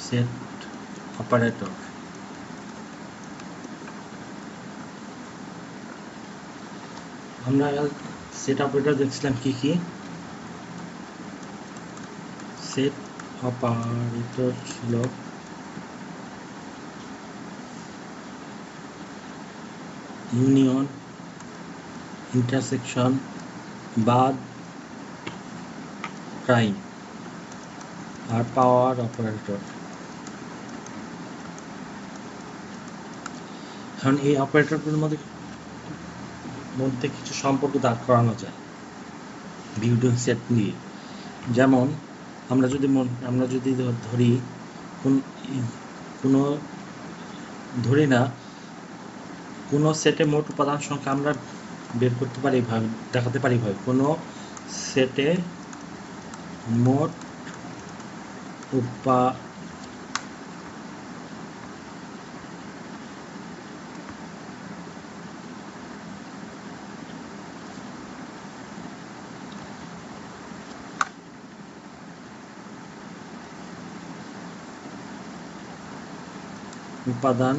Set operator আমরা set operator দেখছিলাম কি কি? সেট অপারেটর ছিল ইউনিয়ন ইন্টারসেকশন বাদ প্রাইম আর পাওয়ার অপারেটর। কারণ এই অপারেটরগুলোর মধ্যে মধ্যে কিছু সম্পর্ক দাঁড় করানো যায় বিউটিং সেট নিয়ে। যেমন, আমরা যদি আমরা যদি ধরি কোন কোনো, ধরি না, কোনো সেটে মোট উপাদান সংখ্যা আমরা বের করতে পারি ভাবে, দেখাতে পারি ভাবে। কোনো সেটে মোট উপা উপাদান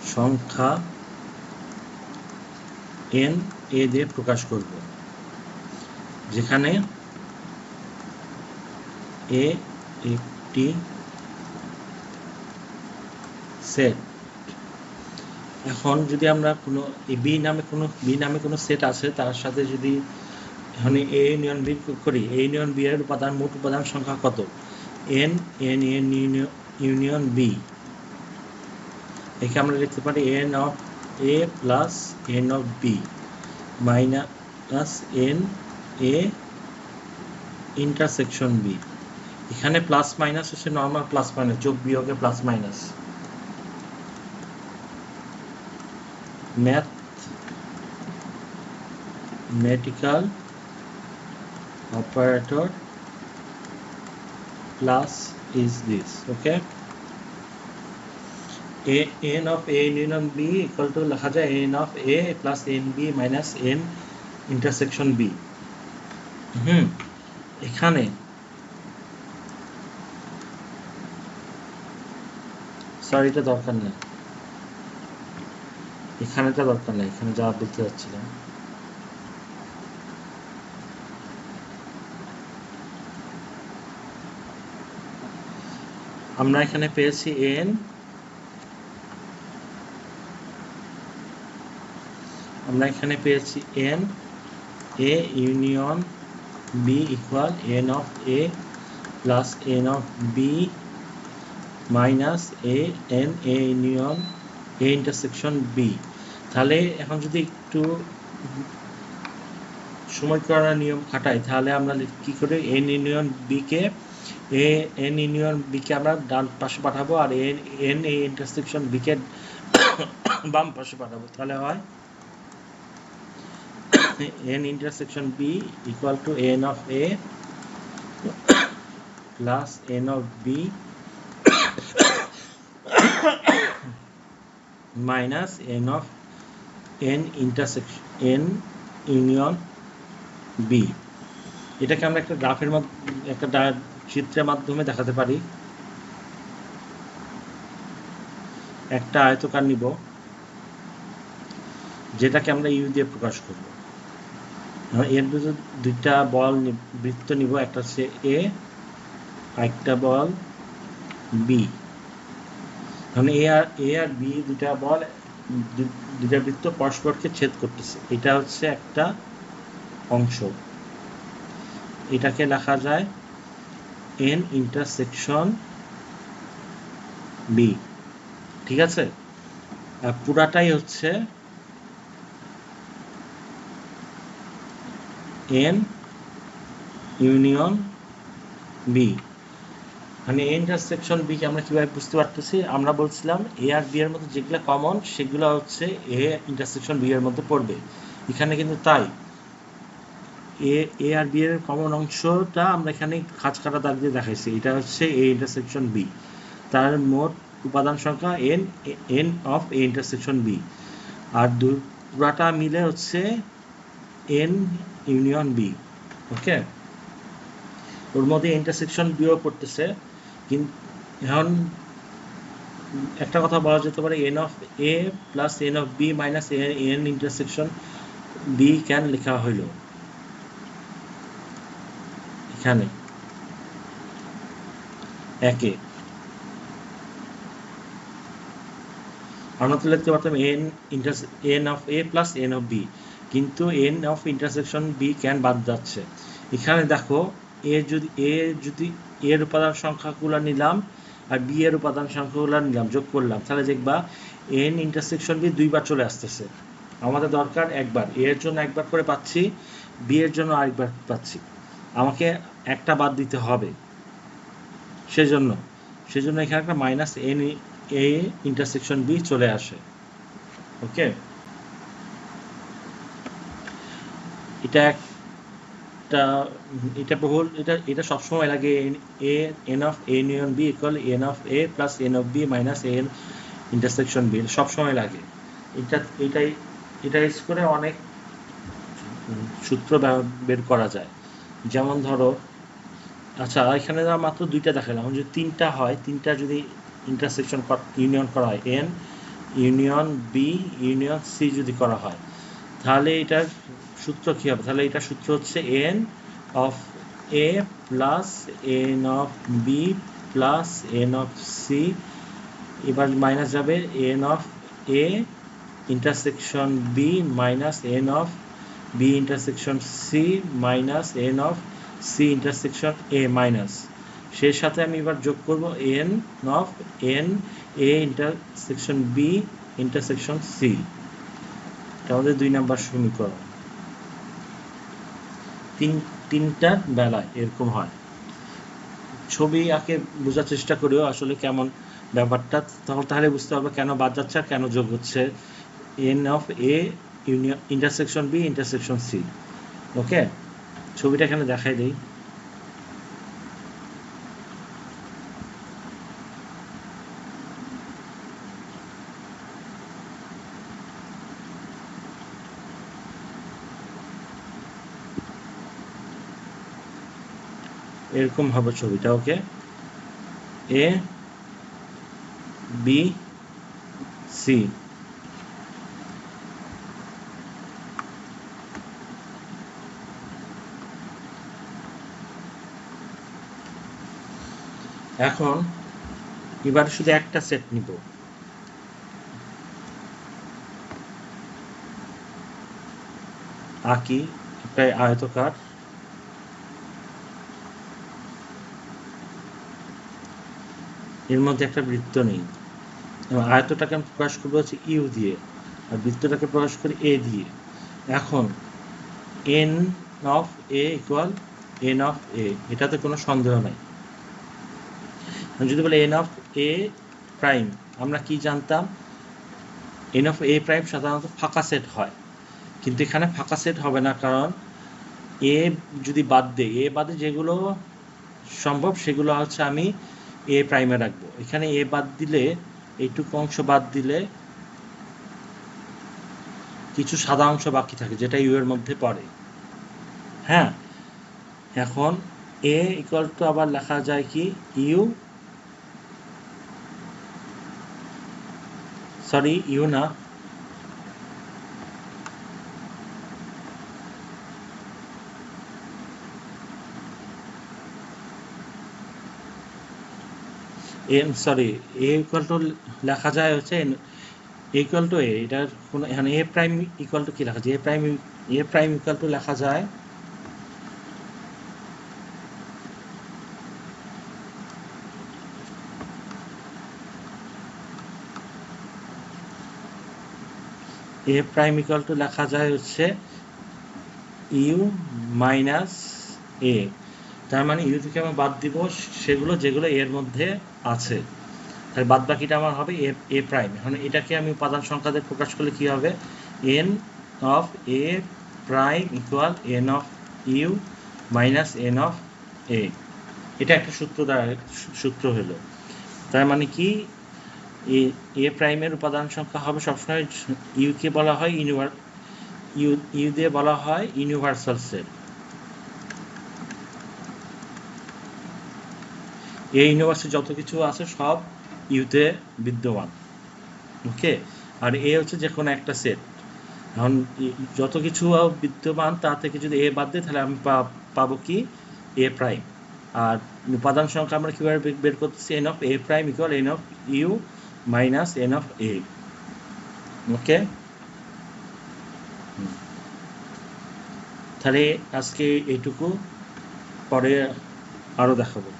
সংখ্যা এন এ দিয়ে প্রকাশ করব। যেখানে এ একটি সেট এখন যদি আমরা কোনো বি নামে কোনো বি নামে কোনো সেট আছে, তার সাথে যদি এখানে এ ইউনিয়ন বি করি এ ইউনিয়ন বি এর উপাদান, মোট উপাদান সংখ্যা কত? N N N union B একে আমরা লিখতে পারি N of A plus N of B minus N A intersection B এখানে প্লাস মাইনাস হচ্ছে নর্মাল প্লাস মাইনাস যোগ বিয়োগে plus minus mathematical operator plus is this okay a, n of a union b equal to, লেখা যায় n of a plus n b minus n intersection b হুম, এখানে এটা দরকার নেই। এখানেটা দরকার নেই, এখানে যা বলতে যাচ্ছিলাম। আমরা এখানে পেয়েছি n আমরা এখানে পেয়েছি n a union b equal n of a plus n of b minus a n a union a intersection b তাহলে এখন যদি একটু সময় করার নিয়ম খাটাই, তাহলে আমরা কি করে? n ইউনিয়ন b কে a n ইউনিয়ন b কে আমরা ডান পাশে পাঠাবো আর n n a intersection b কে বাম পাশে পাঠাবো। তাহলে হয় n intersection b equal to n of a plus n of b minus n of n intersection, n union b. এটাকে আমরা একটা গ্রাফের একটা চিত্রের মাধ্যমে দেখাতে পারি। একটা আয়তকার নিব, যেটাকে আমরা ইউ দিয়ে প্রকাশ করব। এর ভিতরে দুইটা বল বৃত্ত নিব, একটা হচ্ছে এ একটা বল বি মানে এ আর এ আর বি দুটা বল দুটা বৃত্ত পরস্পরকে ছেদ করতেছে। এটা হচ্ছে একটা অংশ। এটাকে লেখা যায় এন ইন্টারসেকশন বি ঠিক আছে? পুরাটাই হচ্ছে এন ইউনিয়ন বি মানে ইন্টারসেকশন বি আমরা কীভাবে বুঝতে পারতেছি? আমরা বলছিলাম এ আর বি এর মধ্যে যেগুলো কমন সেগুলো হচ্ছে এ ইন্টারসেকশন বি এর মধ্যে পড়বে। এখানে কিন্তু তাই। এ এ আর বি এর কমন অংশটা আমরা এখানে খাঁজ কাটা দাগ দিয়ে দেখাইছি। এটা হচ্ছে এ ইন্টারসেকশন বি তার মোট উপাদান সংখ্যা N N of A intersection B আর দু পুরাটা মিলে হচ্ছে এন ইউনিয়ন বি ওকে ওর মধ্যে ইন্টারসেকশন বিও পড়তেছে। কিন্তু এখন একটা কথা বলা যেতে পারে N of A plus N of B minus N intersection B can লেখা হইল? এখানে। একে। আমরা তো লিখতে পারতাম N inter N of A plus N of B কিন্তু N of intersection B can বাদ যাচ্ছে? এখানে দেখো এ যদি এ যদি এর উপাদান সংখ্যাগুলো নিলাম আর বি এর উপাদান সংখ্যাগুলো নিলাম, যোগ করলাম। তাহলে দেখবা এন ইন্টারসেকশন বি দুইবার চলে আসতেছে। আমাদের দরকার একবার। এ এর জন্য একবার করে পাচ্ছি বি এর জন্য আরেকবার পাচ্ছি। আমাকে একটা বাদ দিতে হবে। সেজন্য সেজন্য এখানে একটা minus N A intersection B চলে আসে। ওকে এটা একটা এটা এটা বহুল, এটা এটা সবসময় লাগে A, N of A union B equal N of A plus N of B minus N intersection B সবসময় লাগে। এটা, এটাই এটা ইউজ করে অনেক সূত্র বের করা যায়। যেমন ধরো আচ্ছা এখানে মাত্র দুইটা দেখালাম। যদি তিনটা হয়, তিনটা যদি ইন্টারসেকশন ইউনিয়ন করা হয়, N union B union C যদি করা হয় তাহলে এটার সূত্র কী হবে? তাহলে এটা সূত্র হচ্ছে N of A plus N of B plus N of C এবার মাইনাস যাবে N of A intersection B minus N of B intersection C minus N of C intersection A minus সেই সাথে আমি এবার যোগ করব N of N A intersection B intersection C এটা আমাদের দুই নাম্বার সমীকরণ তিন তিনটার বেলায় এরকম হয়। ছবি আঁকে বোঝার চেষ্টা করেও আসলে কেমন ব্যাপারটা। তখন তাহলে বুঝতে হবে কেন বাদ যাচ্ছে কেন যোগ হচ্ছে। N of A union intersection B intersection C okay ছবিটা এখানে দেখাই দিই। এরকম হবে ছবিটা, ওকে? এ বি সি এখন, এবার শুধু একটা সেট নিব। আঁকি, একটা আয়তকার। এর মধ্যে একটা বৃত্ত নেই। এবং আয়তটাকে আমি প্রকাশ করব হচ্ছে ইউ দিয়ে, আর বৃত্তটাকে প্রকাশ করি এ দিয়ে। এখন N of A equal N of A এটাতে কোনো সন্দেহ নাই। যদি বলে এন অফ এ প্রাইম আমরা কি জানতাম? এন অফ এ প্রাইম সাধারণত ফাঁকা সেট হয়। কিন্তু এখানে ফাঁকা সেট হবে না, কারণ এ যদি বাদ দেয় এ বাদে যেগুলো সম্ভব সেগুলো হচ্ছে আমি এ প্রাইমে রাখব। এখানে এ বাদ দিলে, এইটুকু অংশ বাদ দিলে কিছু সাদা অংশ বাকি থাকে, যেটা ইউ এর মধ্যে পড়ে। হ্যাঁ? এখন এ ইকুয়াল টু আবার লেখা যায় কি? ইউ সরি ইউ না। N sorry A equal to লেখা যায় হচ্ছে ইকুয়াল টু এ এটার কোনো, এখানে এ প্রাইম ইকুয়াল টু কি লেখা যায়? A prime A prime equal to লেখা যায় এ প্রাইম ইকুয়াল টু লেখা যায় হচ্ছে ইউ মাইনাস এ তার মানে ইউ থেকে আমি বাদ দিব সেগুলো যেগুলো এর মধ্যে আছে। তাহলে বাদ বাকিটা আমার হবে এ এ প্রাইম। এখন এটাকে আমি উপাদান সংখ্যা দিয়ে প্রকাশ করলে কি হবে? N of A prime equal n of U minus n of A এটা একটা সূত্র দ্বারা সূত্র হলো। তার মানে কি? এ এ প্রাইমের উপাদান সংখ্যা হবে সবসময় ইউকে বলা হয় ইউনিভার ইউ ইউ দিয়ে বলা হয় ইউনিভার্সাল সেট এই ইউনিভার্সে যত কিছু আছে সব ইউতে বিদ্যমান। ওকে? আর এ হচ্ছে যে কোনো একটা সেট এখন যত কিছু বিদ্যমান, তা থেকে যদি এ বাদ দিই, তাহলে আমি পাবো কি? এ প্রাইম। আর উপাদান সংখ্যা আমরা কীভাবে বের করতেছি? N of A prime equal n of U minus n of A okay? তাহলে আজকে এইটুকু, পরে আরও দেখাবো।